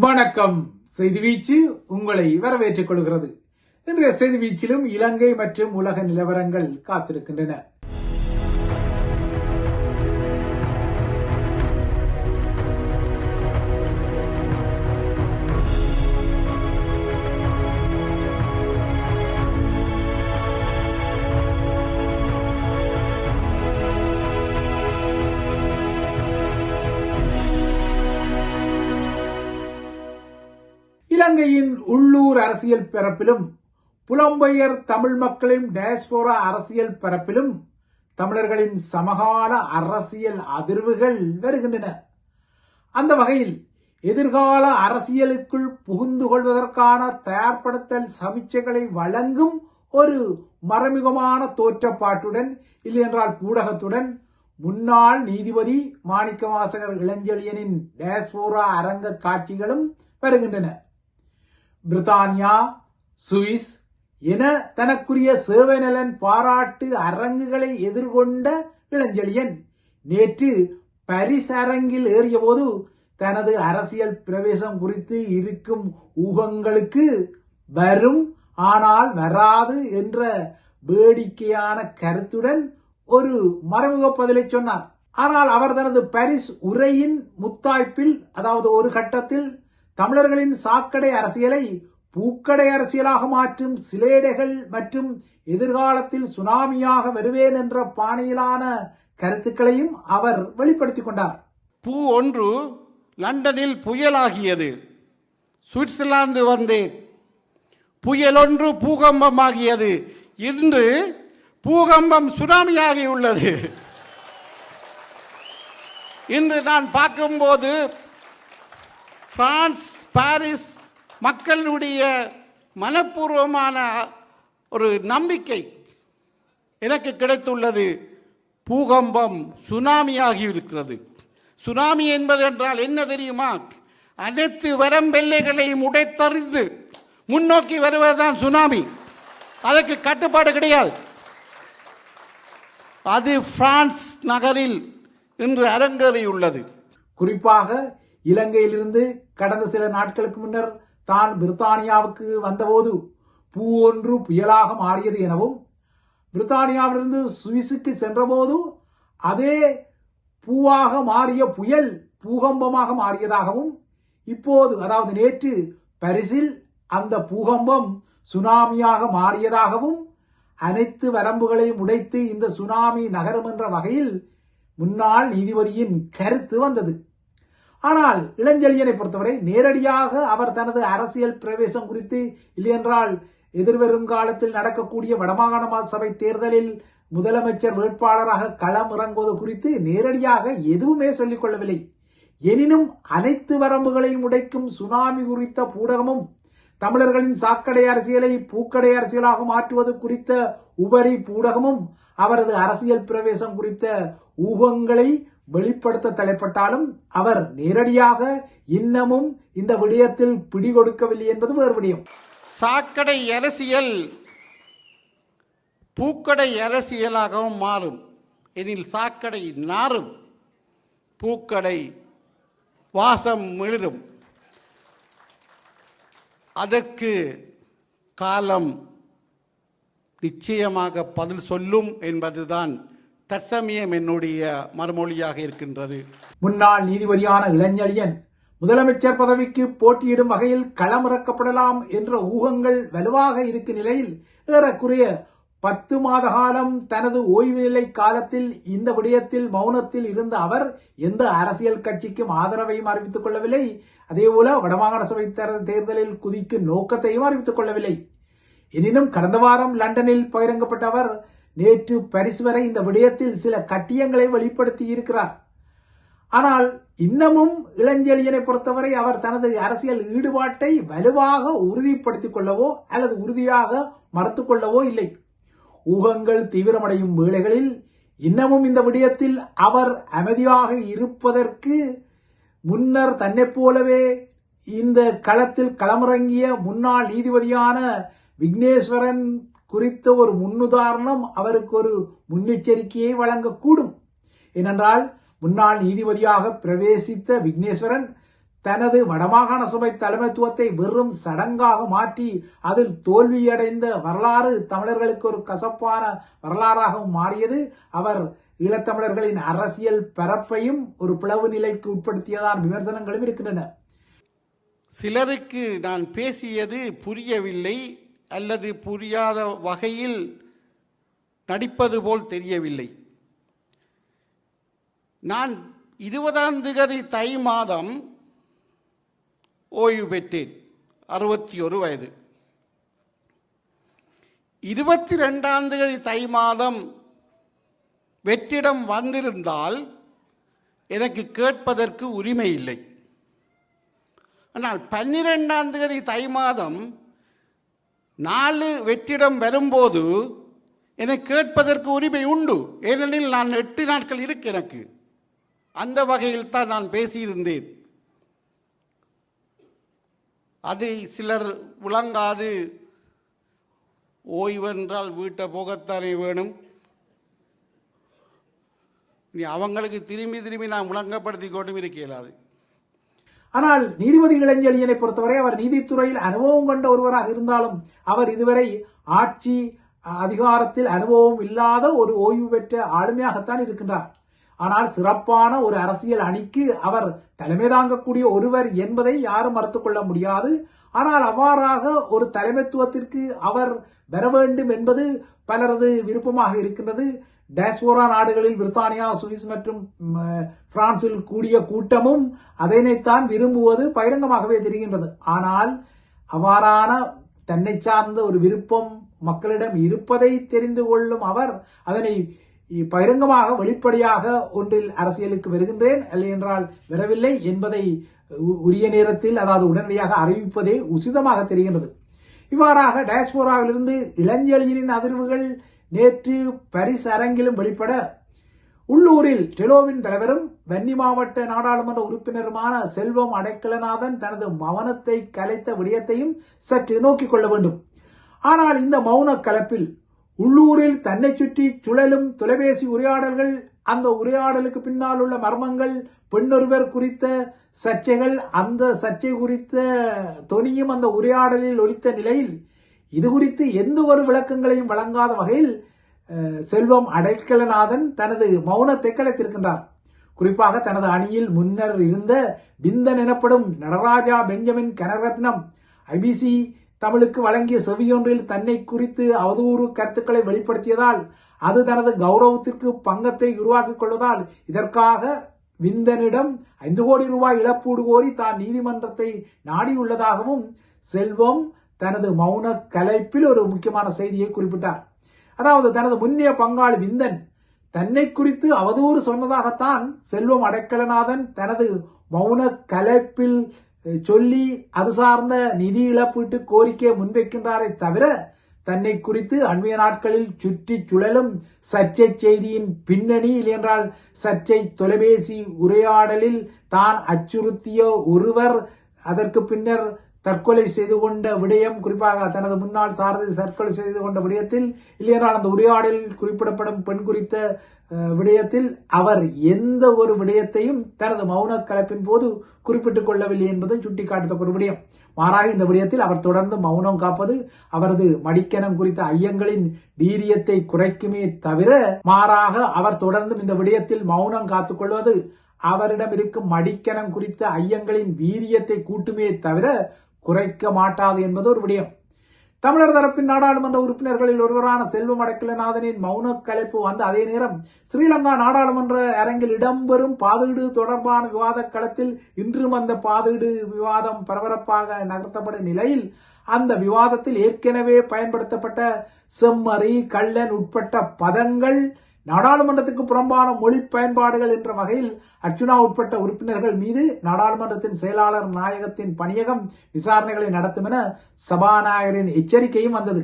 வணக்கம். செய்தி வீச்சு உங்களை வரவேற்றுக் கொள்கிறது. இன்றைய செய்தி வீச்சிலும் இலங்கை மற்றும் உலக நிலவரங்கள் காத்திருக்கின்றன. இலங்கையின் உள்ளூர் அரசியல் பரப்பிலும் புலம்பெயர் தமிழ் மக்களின் டயஸ்போரா அரசியல் பரப்பிலும் தமிழர்களின் சமகால அரசியல் அதிர்வுகள் வருகின்றன. அந்த வகையில் எதிர்கால அரசியலுக்குள் புகுந்து கொள்வதற்கான தயார்படுத்தல் சமிச்சைகளை வழங்கும் ஒரு மறைமுகமான தோற்றப்பாட்டுடன் இல்லையென்றால் பூடகத்துடன் முன்னாள் நீதிபதி மாணிக்கவாசகர் இளஞ்செழியனின் டேஸ்போரா அரங்க காட்சிகளும் வருகின்றன. பிரித்தானியா சுவிஸ் என தனக்குரிய சேவைநலன் பாராட்டு அரங்குகளை எதிர்கொண்ட இளஞ்செழியன். நேற்று பரிஸ் அரங்கில் ஏறியபோது தனது அரசியல் பிரவேசம் குறித்து இருக்கும் ஊகங்களுக்கு வரும் ஆனால் வராது என்ற வேடிக்கையான கருத்துடன் ஒரு மறைமுக பதிலை சொன்னார். ஆனால் அவர் தனது பரிஸ் உரையின் முத்தாய்ப்பில் அதாவது ஒரு கட்டத்தில் தமிழர்களின் சாக்கடை அரசியலை பூக்கடை அரசியலாக மாற்றும் சிலேடைகள் மற்றும் எதிர்காலத்தில் சுனாமியாக வருவேன் என்ற பாணியிலான கருத்துக்களையும் அவர் வெளிப்படுத்திக் கொண்டார். பூ ஒன்று லண்டனில் புயலாகியது. சுவிட்சர்லாந்து வந்தேன். புயல் ஒன்று பூகம்பமாகியது. இன்று பூகம்பம் சுனாமியாகி உள்ளது இன்று நான் பார்க்கும்போது ஃப்ரான்ஸ் பாரிஸ் மக்களுடைய மனப்பூர்வமான ஒரு நம்பிக்கை எனக்கு கிடைத்துள்ளது. பூகம்பம் சுனாமியாகி இருக்கிறது சுனாமி என்பது என்றால் என்ன தெரியுமா? அனைத்து வரம்பெல்லைகளையும் உடைத்தறிந்து முன்னோக்கி வருவதுதான் சுனாமி. அதற்கு கட்டுப்பாடு கிடையாது. அது பிரான்ஸ் நகரில் இன்று அரங்கேறியுள்ளது. குறிப்பாக இலங்கையிலிருந்து கடந்த சில நாட்களுக்கு முன்னர் தான் பிரித்தானியாவுக்கு வந்தபோது பூ ஒன்று புயலாக மாறியது எனவும் பிரித்தானியாவிலிருந்து சுவிஸுக்கு சென்றபோது அதே பூவாக மாறிய புயல் பூகம்பமாக மாறியதாகவும் இப்போது அதாவது நேற்று பரிசில் அந்த பூகம்பம் சுனாமியாக மாறியதாகவும் அனைத்து வரம்புகளையும் உடைத்து இந்த சுனாமி நகரும் என்ற வகையில் முன்னாள் நீதிபதியின் கருத்து வந்தது. ஆனால் இளஞ்செழியனை பொறுத்தவரை நேரடியாக அவர் தனது அரசியல் பிரவேசம் குறித்து இல்லையென்றால் எதிர்வரும் காலத்தில் நடக்கக்கூடிய வடமாகாண சபை தேர்தலில் முதலமைச்சர் வேட்பாளராக களம் இறங்குவது குறித்து நேரடியாக எதுவுமே சொல்லிக் கொள்ளவில்லை. எனினும் அனைத்து வரம்புகளையும் உடைக்கும் சுனாமி குறித்த பூடகமும் தமிழர்களின் சாக்கடை அரசியலை பூக்கடை அரசியலாக மாற்றுவது குறித்த உபரி பூடகமும் அவரது அரசியல் பிரவேசம் குறித்த ஊகங்களை வெளிப்படுத்த தலைப்பட்டாலும் அவர் நேரடியாக இன்னமும் இந்த விடயத்தில் பிடிகொடுக்கவில்லை என்பது வேறு விடயம். சாக்கடை அரசியல் பூக்கடை அரசியலாகவும் மாறும். எனில் சாக்கடை நாறும் பூக்கடை வாசம் மிளிரும். அதற்கு காலம் நிச்சயமாக பதில் சொல்லும் என்பதுதான் தற்சமயம் என்னுடைய மறுமொழியாக இருக்கின்றது. முன்னாள் நீதிபதியான இளஞ்செழியன் முதலமைச்சர் பதவிக்கு போட்டியிடும் வகையில் களமிறக்கப்படலாம் என்ற ஊகங்கள் வலுவாக இருக்கும் நிலையில் ஏறக்குறைய பத்து மாத காலம் தனது ஓய்வு நிலை காலத்தில் இந்த விடயத்தில் மௌனத்தில் இருந்த அவர் எந்த அரசியல் கட்சிக்கும் ஆதரவையும் அறிவித்துக் கொள்ளவில்லை. அதேபோல வடமாகாண சபை தேர்தலில் குதிக்கும் நோக்கத்தையும் அறிவித்துக் கொள்ளவில்லை. எனினும் கடந்த வாரம் லண்டனில் பகிரங்கப்பட்ட அவர் நேற்று பரிசு வரை இந்த விடயத்தில் சில கட்டியங்களை வெளிப்படுத்தி இருக்கிறார். ஆனால் இன்னமும் இளஞ்செழியனை பொறுத்தவரை அவர் தனது அரசியல் ஈடுபாட்டை வலுவாக உறுதிப்படுத்திக் கொள்ளவோ அல்லது உறுதியாக மறுத்துக் கொள்ளவோ இல்லை. ஊகங்கள் தீவிரமடையும் வேளைகளில் இன்னமும் இந்த விடயத்தில் அவர் அமைதியாக இருப்பதற்கு முன்னர் தன்னைப் போலவே இந்த களத்தில் களமிறங்கிய முன்னாள் நீதிபதியான விக்னேஸ்வரன் குறித்த ஒரு முன்னுதாரணம் அவருக்கு ஒரு முன்னெச்சரிக்கையை வழங்கக்கூடும். ஏனென்றால் முன்னாள் நீதிபதியாக பிரவேசித்த விக்னேஸ்வரன் தனது வடமாகாண சபை தலைமைத்துவத்தை வெறும் சடங்காக மாற்றி அதில் தோல்வியடைந்த வரலாறு தமிழர்களுக்கு ஒரு கசப்பான வரலாறாகவும் மாறியது. அவர் ஈழத்தமிழர்களின் அரசியல் பரப்பையும் ஒரு பிளவு நிலைக்கு உட்படுத்தியதான் விமர்சனங்களும் இருக்கின்றன. சிலருக்கு நான் பேசியது புரியவில்லை. அல்லது புரியாத வகையில் நடிப்பது போல் தெரியவில்லை. நான் இருபதாம் திகதி தை மாதம் ஓய்வு பெற்றேன் அறுபத்தி ஒரு வயது. இருபத்தி ரெண்டாம் தேதி தை மாதம் வெற்றிடம் வந்திருந்தால் எனக்கு கேட்பதற்கு உரிமை இல்லை. ஆனால் பன்னிரெண்டாம் தேதி தை மாதம் நாலு வெற்றிடம் வரும்போது எனக்கு கேட்பதற்கு உரிமை உண்டு. ஏனெனில் நான் எட்டு நாட்கள் இருக்கு எனக்கு. அந்த வகையில் தான் நான் பேசியிருந்தேன். அதை சிலர் விளங்காது. ஓய்வென்றால் வீட்டை போகத்தானே வேணும். நீ அவங்களுக்கு திரும்பி திரும்பி நான் விளங்கப்படுத்தி கொண்டும் இருக்க இயலாது. ஆனால் நீதிபதி இளஞ்செழியனை பொறுத்தவரை அவர் நீதித்துறையில் அனுபவம் கொண்ட ஒருவராக இருந்தாலும் அவர் இதுவரை ஆட்சி அதிகாரத்தில் அனுபவம் இல்லாத ஒரு ஓய்வு பெற்ற ஆளுமையாகத்தான் இருக்கின்றார். ஆனால் சிறப்பான ஒரு அரசியல் அணிக்கு அவர் தலைமை தாங்கக்கூடிய ஒருவர் என்பதை யாரும் மறுத்துக்கொள்ள முடியாது. ஆனால் அவ்வாறாக ஒரு தலைமைத்துவத்திற்கு அவர் பெற வேண்டும் என்பது பலரது விருப்பமாக இருக்கின்றது. டேஸ்போரா நாடுகளில் பிரித்தானியா சுவிஸ் மற்றும் பிரான்சில் கூடிய கூட்டமும் அதனைத்தான் விரும்புவது பகிரங்கமாகவே தெரிகின்றது. ஆனால் அவ்வாறான தன்னை சார்ந்த ஒரு விருப்பம் மக்களிடம் இருப்பதை தெரிந்து கொள்ளும் அவர் அதனை பகிரங்கமாக வெளிப்படையாக ஒன்றில் அரசியலுக்கு வருகின்றேன். இல்லை என்றால் வரவில்லை என்பதை உ- உரிய நேரத்தில் அதாவது உடனடியாக அறிவிப்பதே உசிதமாக தெரிகின்றது. இவ்வாறாக டயஸ்போராவிலிருந்து இளஞ்செழியனின் அதிர்வுகள் நேற்று பரிஸ் அரங்கிலும் வெளிப்பட உள்ளூரில் டெலோவின் தலைவரும் வன்னி மாவட்ட நாடாளுமன்ற உறுப்பினருமான செல்வம் அடைக்கலநாதன் தனது மௌனத்தை கலைத்த விடயத்தையும் சற்று நோக்கிக் கொள்ள வேண்டும். ஆனால் இந்த மௌன கலப்பில் உள்ளூரில் தன்னை சுற்றி சுழலும் தொலைபேசி உரையாடல்கள் அந்த உரையாடலுக்கு பின்னால் உள்ள மர்மங்கள் பெண்ணொருவர் குறித்த சர்ச்சைகள் அந்த சர்ச்சை குறித்த தொனியும் அந்த உரையாடலில் ஒலித்த நிலையில் இது குறித்து எந்த ஒரு விளக்கங்களையும் வழங்காத வகையில் செல்வம் அடைக்கலநாதன் தனது மௌனத்தை கலைத்திருக்கின்றார் குறிப்பாக தனது அணியில் முன்னர் இருந்த பிந்தன் எனப்படும் நடராஜா பெஞ்சமின் கனரத்னம் ஐபிசி தமிழுக்கு வழங்கிய செவியொன்றில் தன்னை குறித்து அவதூறு கருத்துக்களை வெளிப்படுத்தியதால் அது தனது கௌரவத்திற்கு பங்கத்தை உருவாக்கிக் கொள்வதால் இதற்காக விந்தனிடம் ஐந்து கோடி ரூபாய் இழப்பீடு கோரி தான் நீதிமன்றத்தை நாடியுள்ளதாகவும் செல்வம் தனது மௌன கலைப்பில் ஒரு முக்கியமான செய்தியை குறிப்பிட்டார். அதாவது தனது முன்னிய பங்காளி விந்தன் தன்னை குறித்து அவதூறு சொன்னதாகத்தான் செல்வம் அடைக்கலநாதன் தனது மௌன கலைப்பில் சொல்லி அது சார்ந்த நிதி இழப்பீட்டு கோரிக்கையை முன்வைக்கின்றாரே தவிர தன்னை குறித்து அண்மைய நாட்களில் சுற்றி சுழலும் சர்ச்சை செய்தியின் பின்னணி இல்லையென்றால் சர்ச்சை தொலைபேசி உரையாடலில் தான் அச்சுறுத்திய ஒருவர் அதற்கு பின்னர் தற்கொலை செய்து கொண்ட விடயம் குறிப்பாக தனது முன்னாள் சாரதி தற்கொலை செய்து கொண்ட விடயத்தில் இல்லையென்றால் அந்த உரையாடலில் குறிப்பிடப்படும் பெண் குறித்த விடயத்தில் அவர் எந்த ஒரு விடயத்தையும் தனது மௌன கலப்பின் போது குறிப்பிட்டுக் கொள்ளவில்லை என்பது சுட்டிக்காட்டத்தக்க ஒரு விடயம். மாறாக இந்த விடயத்தில் அவர் தொடர்ந்து மௌனம் காப்பது அவரது மடிக்கணம் குறித்த ஐயங்களின் வீரியத்தை குறைக்குமே தவிர மாறாக அவர் தொடர்ந்தும் இந்த விடயத்தில் மௌனம் காத்துக்கொள்வது அவரிடம் இருக்கும் மடிக்கணம் குறித்த ஐயங்களின் வீரியத்தை கூட்டுமே தவிர குறைக்க மாட்டாது என்பது ஒரு விடயம். தமிழர் தரப்பின் நாடாளுமன்ற உறுப்பினர்களில் ஒருவரான செல்வம் அடக்கலநாதனின் மௌன கலைப்பு வந்த அதே நேரம் ஸ்ரீலங்கா நாடாளுமன்ற அரங்கில் இடம்பெறும் பாதுகீடு தொடர்பான விவாத களத்தில் இன்றும் அந்த பாதுகீடு விவாதம் பரபரப்பாக நகர்த்தப்படும் நிலையில் அந்த விவாதத்தில் ஏற்கனவே பயன்படுத்தப்பட்ட செம்மறி கள்ளன் உட்பட்ட பதங்கள் நாடாளுமன்றத்துக்கு புறம்பான மொழி பயன்பாடுகள் என்ற வகையில் அர்ச்சுனா உட்பட்ட உறுப்பினர்கள் மீது நாடாளுமன்றத்தின் செயலாளர் நாயகத்தின் பணியகம் விசாரணைகளை நடத்தும் என சபாநாயகரின் எச்சரிக்கையும் வந்தது.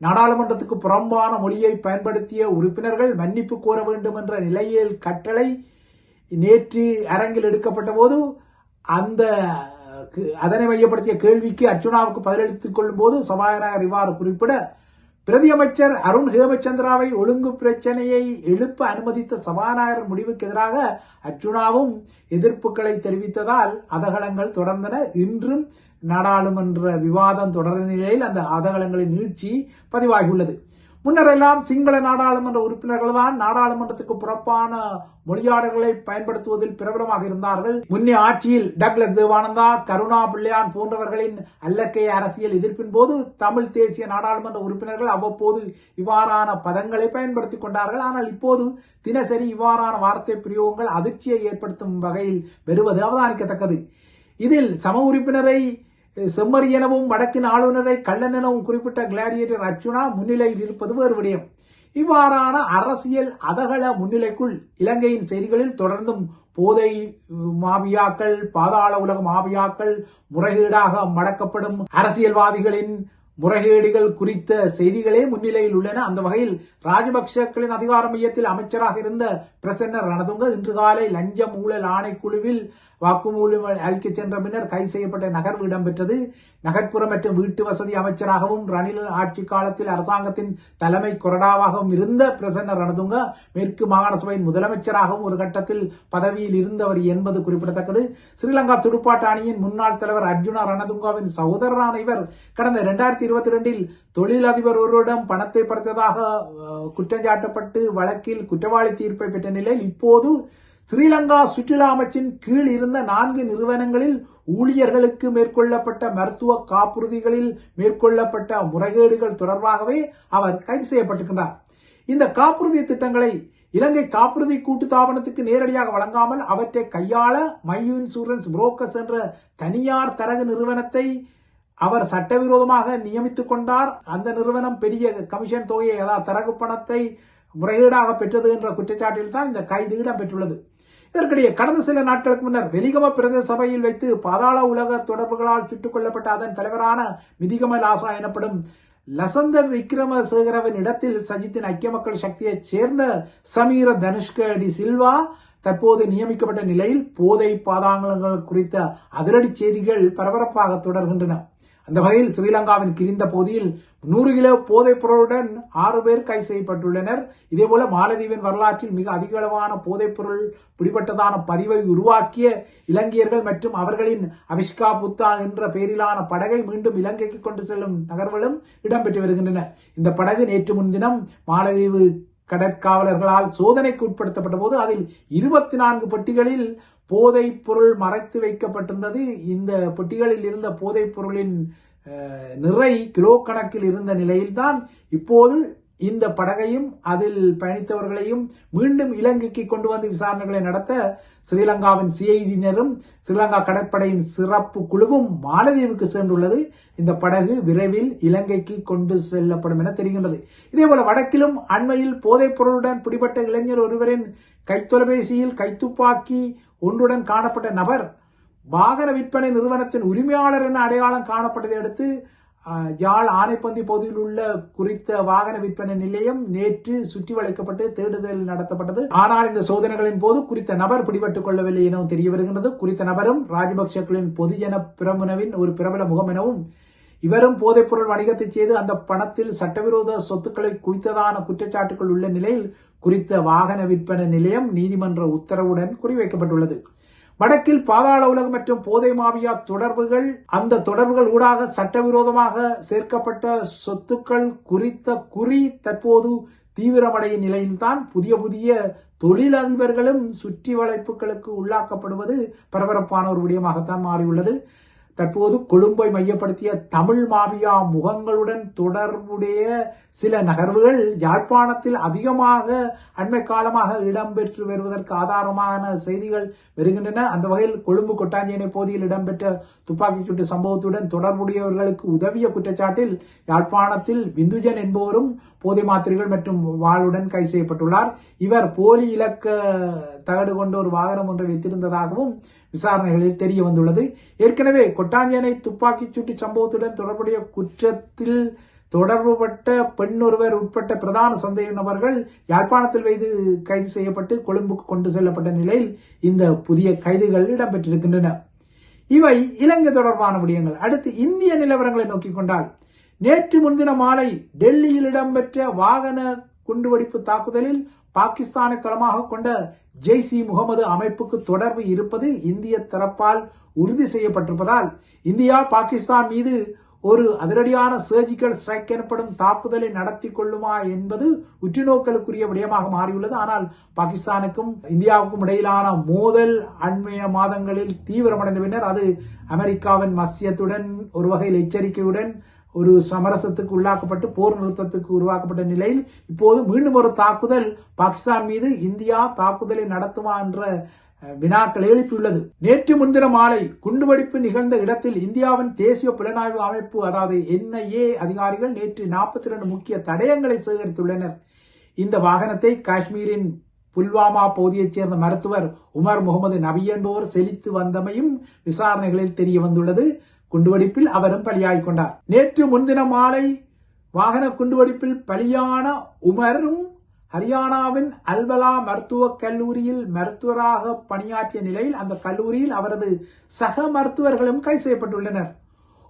நாடாளுமன்றத்துக்கு புறம்பான மொழியை பயன்படுத்திய உறுப்பினர்கள் மன்னிப்பு கோர வேண்டும் என்ற நிலையில் கட்டளை நேற்று அரங்கில் எடுக்கப்பட்ட போது அந்த அதனை மையப்படுத்திய கேள்விக்கு அர்ச்சுனாவுக்கு பதிலளித்துக் கொள்ளும் போது சபாநாயகர் இவ்வாறு குறிப்பிட பிரதியமைச்சர் அருண் ஹேமச்சந்திராவை ஒழுங்கு பிரச்சனையை எழுப்ப அனுமதித்த சபாநாயகர் முடிவுக்கு எதிராக அர்ஜுனாவும் எதிர்ப்புகளை தெரிவித்ததால் அதகலங்கள் தொடர்ந்தன. இன்றும் நாடாளுமன்ற விவாதம் தொடர்ந்த நிலையில் அந்த அதகலங்களின் நீட்சி பதிவாகியுள்ளது. முன்னரெல்லாம் சிங்கள நாடாளுமன்ற உறுப்பினர்கள் தான் நாடாளுமன்றத்துக்கு புறப்பான மொழியாளர்களை பயன்படுத்துவதில் பிரபலமாக இருந்தார்கள். முன்னே ஆட்சியில் டக்ளஸ் தேவானந்தா கருணா பிள்ளையான் போன்றவர்களின் அல்லக்கை அரசியல் எதிர்ப்பின் போது தமிழ் தேசிய நாடாளுமன்ற உறுப்பினர்கள் அவ்வப்போது இவ்வாறான பதங்களை பயன்படுத்திக் கொண்டார்கள். ஆனால் இப்போது தினசரி இவ்வாறான வார்த்தை பிரயோகங்கள் அதிர்ச்சியை ஏற்படுத்தும் வகையில் வருவது அவதானிக்கத்தக்கது. இதில் சம உறுப்பினரை செம்மறி எனவும் வடக்கின் ஆளுநரை கள்ளன் எனவும் குறிப்பிட்ட கிளாடியேட்டர் அர்ச்சுனா முன்னிலையில் இருப்பது வேறு விடயம். இவ்வாறான அரசியல் அதகள முன்னிலைக்குள் இலங்கையின் செய்திகளில் தொடர்ந்தும் போதை மாபியாக்கள் பாதாள உலக மாபியாக்கள் முறைகேடாக மடக்கப்படும் அரசியல்வாதிகளின் முறைகேடுகள் குறித்த செய்திகளே முன்னிலையில் உள்ளன. அந்த வகையில் ராஜபக்சக்களின் அதிகார மையத்தில் அமைச்சராக இருந்த பிரசன்ன ரணதுங்க இன்று காலை லஞ்ச ஊழல் ஆணைக்குழுவில் வாக்குமூலம் அளிக்க சென்ற பின்னர் கைது செய்யப்பட்ட நகர்வு இடம்பெற்றது. நகர்ப்புற மற்றும் வீட்டு வசதி அமைச்சராகவும் ரணில் ஆட்சி காலத்தில் அரசாங்கத்தின் தலைமை கொறடாவாகவும் இருந்த பிரசன்ன ரணதுங்க மேற்கு மாகாண சபையின் முதலமைச்சராகவும் ஒரு கட்டத்தில் பதவியில் இருந்தவர் என்பது குறிப்பிடத்தக்கது. ஸ்ரீலங்கா துடுப்பாட்ட அணியின் முன்னாள் தலைவர் அர்ஜுனா ரணதுங்காவின் சகோதரரான இவர் கடந்த இரண்டாயிரத்தி இருபத்தி ரெண்டில் தொழிலதிபர் ஒருவரிடம் பணத்தை பறித்ததாக குற்றஞ்சாட்டப்பட்டு வழக்கில் குற்றவாளி தீர்ப்பை பெற்ற நிலையில் இப்போது ஸ்ரீலங்கா சுற்றுலா அமைச்சின் கீழ் இருந்த நான்கு நிறுவனங்களில் ஊழியர்களுக்கு மேற்கொள்ளப்பட்ட மருத்துவ காப்புறுதிகளில் மேற்கொள்ளப்பட்ட முறைகேடுகள் தொடர்பாகவே அவர் கைது செய்யப்பட்டிருக்கிறார் இந்த காப்புறுதி திட்டங்களை இலங்கை காப்புறுதி கூட்டுத்தாபனத்துக்கு நேரடியாக வழங்காமல் அவற்றை கையாள மை இன்சூரன்ஸ் புரோக்கர்ஸ் என்ற தனியார் தரகு நிறுவனத்தை அவர் சட்டவிரோதமாக நியமித்துக் கொண்டார். அந்த நிறுவனம் பெரிய கமிஷன் தொகையை அதாவது தரகு பணத்தை முறைகேடாக பெற்றது என்ற குற்றச்சாட்டில் தான் இந்த கைது இடம்பெற்றுள்ளது. இதற்கிடையே கடந்த சில நாட்களுக்கு முன்னர் வெலிகம பிரதேச சபையில் வைத்து பாதாள உலக தொடர்புகளால் சுட்டுக் கொல்லப்பட்ட அதன் தலைவரான மிதிகம லாசா எனப்படும் லசந்த விக்ரமசேகரவின் இடத்தில் சஜித்தின் ஐக்கிய மக்கள் சக்தியைச் சேர்ந்த சமீர தனுஷ்க டி சில்வா தற்போது நியமிக்கப்பட்ட நிலையில் போதை பாதாளங்கள் குறித்த அதிரடி செய்திகள் பரபரப்பாக தொடர்கின்றன. அந்த வகையில் ஸ்ரீலங்காவின் கிரிந்த பகுதியில் நூறு கிலோ போதைப் பொருளுடன் ஆறு பேர் கைது செய்யப்பட்டுள்ளனர். இதேபோல மாலதீவின் வரலாற்றில் மிக அதிக அளவான போதைப் பொருள் பிடிபட்டதான பதிவை உருவாக்கிய இலங்கையர்கள் மற்றும் அவர்களின் அவிஷ்கா புத்தா என்ற பெயரிலான படகை மீண்டும் இலங்கைக்கு கொண்டு செல்லும் நகர்வுகளும் இடம்பெற்று வருகின்றன. இந்த படகு நேற்று முன்தினம் மாலதீவு கடற்காவலர்களால் சோதனைக்கு உட்படுத்தப்பட்ட போது அதில் இருபத்தி நான்கு பெட்டிகளில் போதைப் பொருள் மறைத்து வைக்கப்பட்டிருந்தது. இந்த பெட்டிகளில் இருந்த போதைப் பொருளின் நிறை கிலோ கணக்கில் இருந்த நிலையில்தான் இப்போது இந்த படகையும் அதில் பயணித்தவர்களையும் மீண்டும் இலங்கைக்கு கொண்டு வந்து விசாரணைகளை நடத்த ஸ்ரீலங்காவின் சிஐடியினரும் ஸ்ரீலங்கா கடற்படையின் சிறப்பு குழுவும் மாலதீவுக்கு சென்றுள்ளது. இந்த படகு விரைவில் இலங்கைக்கு கொண்டு செல்லப்படும் என தெரிகின்றது. இதேபோல வடக்கிலும் அண்மையில் போதைப் பொருளுடன் பிடிபட்ட இளைஞர் ஒருவரின் கைத்தொலைபேசியில் கைத்துப்பாக்கி ஒன்றுடன் காணப்பட்ட நபர் வாகன விற்பனை நிறுவனத்தின் உரிமையாளர் என அடையாளம் காணப்பட்டதை அடுத்து யாழ் ஆனைப்பந்தி பகுதியில் உள்ள குறித்த வாகன விற்பனை நிலையம் நேற்று சுற்றி வளைக்கப்பட்டு தேடுதல் நடத்தப்பட்டது. ஆனால் இந்த சோதனைகளின் போது குறித்த நபர் பிடிபட்டுக் கொள்ளவில்லை எனவும் தெரிய வருகின்றது. குறித்த நபரும் ராஜபக்சக்களின் பொதுஜன பிரமுனவின் ஒரு பிரபல முகம் எனவும் இவரும் போதைப்பொருள் வணிகத்தை செய்து அந்த பணத்தில் சட்டவிரோத சொத்துக்களை குவித்ததான குற்றச்சாட்டுகள் உள்ள நிலையில் குறித்த வாகன விற்பனை நிலையம் நீதிமன்ற உத்தரவுடன் குறிவைக்கப்பட்டுள்ளது. வடக்கில் பாதாள உலகம் மற்றும் போதை மாவியா தொடர்புகள் அந்த தொடர்புகள் ஊடாக சட்டவிரோதமாக சேர்க்கப்பட்ட சொத்துக்கள் குறித்த குறி தற்போது தீவிரமடையும் நிலையில்தான் புதிய புதிய தொழிலதிபர்களும் சுற்றி வளைப்புகளுக்கு உள்ளாக்கப்படுவது பரபரப்பான ஒரு விடயமாகத்தான் மாறியுள்ளது. தற்போது கொழும்பை மையப்படுத்திய தமிழ் மாபியா முகங்களுடன் தொடர்புடைய சில நகர்வுகள் யாழ்ப்பாணத்தில் அதிகமாக அண்மை காலமாக இடம்பெற்று வருவதற்கு ஆதாரமான செய்திகள் வருகின்றன. அந்த வகையில் கொழும்பு கொட்டாஞ்சேனை பகுதியில் இடம்பெற்ற துப்பாக்கிச் சூட்டு சம்பவத்துடன் தொடர்புடையவர்களுக்கு உதவிய குற்றச்சாட்டில் யாழ்ப்பாணத்தில் விந்துஜன் என்பவரும் போதை மாத்திரைகள் மற்றும் வாளுடன் கைது செய்யப்பட்டுள்ளார். இவர் போலி இலக்க தகடு கொண்ட ஒரு வாகனம் ஒன்றை வைத்திருந்ததாகவும் விசாரணைகளில் தெரிய வந்துள்ளது. ஏற்கனவே கொட்டாஞ்சேனை துப்பாக்கிச் சூட்டு சம்பவத்துடன் தொடர்புடைய குற்றத்தில் தொடர்புபட்ட பெண் ஒருவர் உட்பட்ட பிரதான சந்தேக நபர்கள் யாழ்ப்பாணத்தில் வைத்து கைது செய்யப்பட்டு கொழும்புக்கு கொண்டு செல்லப்பட்ட நிலையில் இந்த புதிய கைதுகள் இடம்பெற்றிருக்கின்றன. இவை இலங்கை தொடர்பான விடயங்கள். அடுத்து இந்திய நிலவரங்களை நோக்கிக் கொண்டால் நேற்று முன்தின மாலை டெல்லியில் இடம்பெற்ற வாகன குண்டுவெடிப்பு தாக்குதலில் பாகிஸ்தானை தளமாக கொண்ட ஜெய்ஸ் இ முகமது அமைப்புக்கு தொடர்பு இருப்பது இந்திய தரப்பால் உறுதி செய்யப்பட்டிருப்பதால் இந்தியா பாகிஸ்தான் மீது ஒரு அதிரடியான சர்ஜிக்கல் ஸ்ட்ரைக் எனப்படும் தாக்குதலை நடத்தி கொள்ளுமா என்பது உற்றுநோக்கலுக்குரிய விடயமாக மாறியுள்ளது. ஆனால் பாகிஸ்தானுக்கும் இந்தியாவுக்கும் இடையிலான மோதல் அண்மைய மாதங்களில் தீவிரமடைந்த பின்னர் அது அமெரிக்காவின் மத்தியத்துடன் ஒரு வகையில் எச்சரிக்கையுடன் ஒரு சமரசத்துக்கு உள்ளாக்கப்பட்டு போர் நிறுத்தத்துக்கு உருவாக்கப்பட்ட நிலையில் இப்போது மீண்டும் ஒரு தாக்குதல் பாகிஸ்தான் மீது இந்தியா தாக்குதலை நடத்துமா என்ற வினாக்களை வினாக்கள் எழுப்பியுள்ளது. நேற்று முன்தின மாலை குண்டுவெடிப்பு நிகழ்ந்த இடத்தில் இந்தியாவின் தேசிய புலனாய்வு அமைப்பு அதாவது என்ஐஏ அதிகாரிகள் நேற்று நாற்பத்தி ரெண்டு முக்கிய தடயங்களை சேகரித்துள்ளனர். இந்த வாகனத்தை காஷ்மீரின் புல்வாமா பகுதியைச் சேர்ந்த மருத்துவர் உமர் முகமது நபி என்பவர் செழித்து வந்தமையும் விசாரணைகளில் தெரிய வந்துள்ளது குண்டுவெடிப்பில் அவரும் பலியாகிக் கொண்டார் நேற்று முன்தினம் மாலை வாகன குண்டுவெடிப்பில் பலியான உமரும் ஹரியானாவின் அல்பலா மருத்துவக் கல்லூரியில் மருத்துவராக பணியாற்றிய நிலையில் அந்த கல்லூரியில் அவரது சக மருத்துவர்களும் கைது செய்யப்பட்டுள்ளனர்.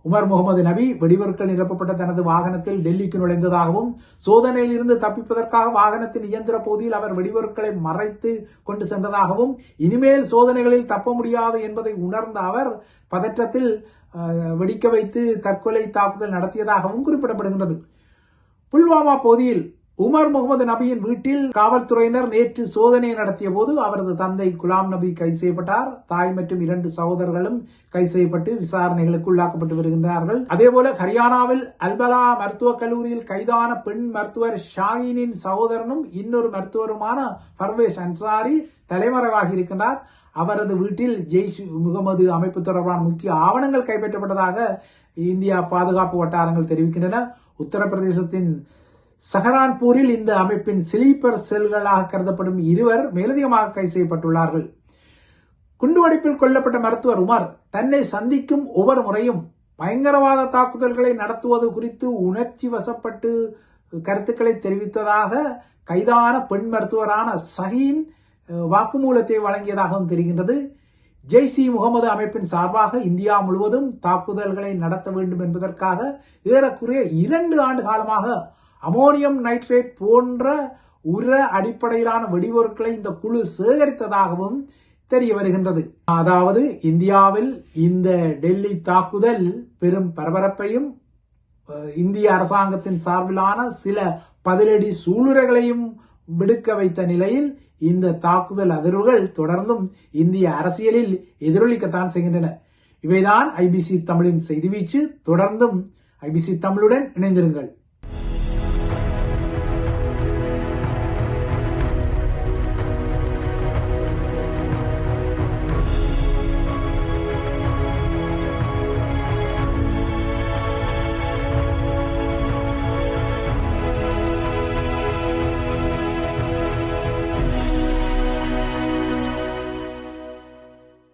உமர் முகமது நபி வெடிவர்கள் நிரப்பப்பட்ட தனது வாகனத்தில் டெல்லிக்கு நுழைந்ததாகவும் சோதனையில் இருந்து தப்பிப்பதற்காக வாகனத்தின் இயந்திர பகுதியில் அவர் வெடிவர்களை மறைத்து கொண்டு சென்றதாகவும் இனிமேல் சோதனைகளில் தப்ப முடியாது என்பதை உணர்ந்த அவர் பதற்றத்தில் வெடிக்க வைத்து தற்கொலை தாக்குதல் நடத்தியதாகவும் குறிப்பிடப்படுகின்றது. புல்வாமா பகுதியில் உமர் முகமது நபியின் வீட்டில் காவல்துறையினர் நேற்று சோதனை நடத்திய போது அவரது தந்தை குலாம் நபி கைது செய்யப்பட்டார். தாய் மற்றும் இரண்டு சகோதரர்களும் கைது செய்யப்பட்டு விசாரணைகளுக்கு உள்ளாக்கப்பட்டு வருகின்றார்கள். அதேபோல ஹரியானாவில் அல்பலா மருத்துவக் கல்லூரியில் கைதான பெண் மருத்துவர் ஷாஹினின் சகோதரனும் இன்னொரு மருத்துவருமான பர்வேஷ் அன்சாரி தலைமறைவாகி இருக்கின்றார். அவரது வீட்டில் ஜெய்ஷ் முகமது அமைப்பு தொடர்பான முக்கிய ஆவணங்கள் கைப்பற்றப்பட்டதாக இந்தியா பாதுகாப்பு வட்டாரங்கள் தெரிவிக்கின்றன. உத்தரப்பிரதேசத்தின் சஹரான்பூரில் இந்த அமைப்பின் ஸ்லீப்பர் செல்களாக கருதப்படும் இருவர் மேலதிகமாக கைது செய்யப்பட்டுள்ளார்கள். குண்டுவெடிப்பில் கொல்லப்பட்ட மருத்துவர் உமர் தன்னை சந்திக்கும் ஒவ்வொரு முறையும் பயங்கரவாத தாக்குதல்களை நடத்துவது குறித்து உணர்ச்சி வசப்பட்டு கருத்துக்களை தெரிவித்ததாக கைதான பெண் மருத்துவரான சஹீன் வாக்குமூலத்தை வழங்கியதாகவும் தெரிகின்றது. ஜெய்ஸ் இ முகமது அமைப்பின் சார்பாக இந்தியா முழுவதும் தாக்குதல்களை நடத்த வேண்டும் என்பதற்காக ஏறக்குறைய இரண்டு ஆண்டு காலமாக அமோனியம் நைட்ரேட் போன்ற உர அடிப்படையிலான வெடிபொருட்களை இந்த குழு சேகரித்ததாகவும் தெரிய வருகின்றது. அதாவது இந்தியாவில் இந்த டெல்லி தாக்குதல் பெரும் பரபரப்பையும் இந்திய அரசாங்கத்தின் சார்பிலான சில பதிலடி சூளுரைகளையும் விடுக்க வைத்த நிலையில் இந்த தாக்குதல் அதிர்வுகள் தொடர்ந்தும் இந்திய அரசியலில் எதிரொலிக்கத்தான் செய்கின்றன. இவைதான் ஐபிசி தமிழின் செய்தி வீச்சு. தொடர்ந்தும் ஐபிசி தமிழுடன் இணைந்திருங்கள்.